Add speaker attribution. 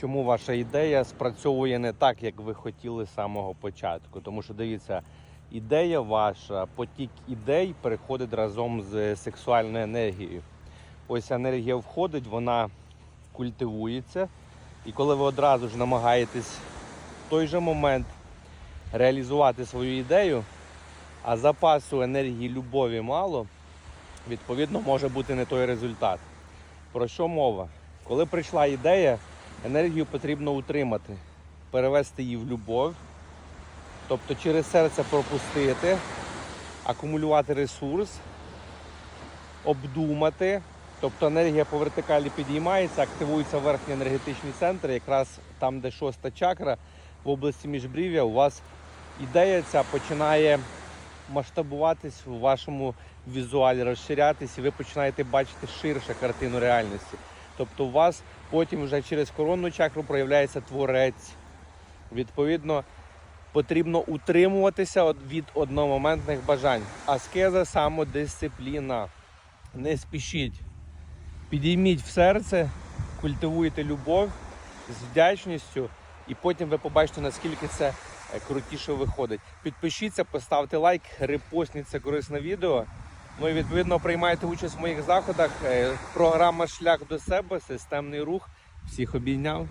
Speaker 1: чому ваша ідея спрацьовує не так, як ви хотіли з самого початку. Тому що дивіться, ідея ваша, потік ідей переходить разом з сексуальною енергією. Ось енергія входить, вона культивується. І коли ви одразу ж намагаєтесь в той же момент реалізувати свою ідею, а запасу енергії любові мало, відповідно може бути не той результат. Про що мова? Коли прийшла ідея, енергію потрібно утримати, перевести її в любов, тобто через серце пропустити, акумулювати ресурс, обдумати. Тобто енергія по вертикалі підіймається, активується верхній енергетичний центр, якраз там, де шоста чакра в області міжбрів'я, у вас ідея ця починає масштабуватись у вашому візуалі, розширятись, і ви починаєте бачити ширше картину реальності. Тобто у вас потім вже через коронну чакру проявляється творець. Відповідно, потрібно утримуватися від одномоментних бажань. Аскеза самодисципліна. Не спішіть. Підійміть в серце, культивуйте любов з вдячністю, і потім ви побачите, наскільки це е, крутіше виходить. Підпишіться, поставте лайк, репостніть це корисне відео. Ну і відповідно приймайте участь в моїх заходах. Е, Програма Шлях до себе, системний рух. Всіх обійняв.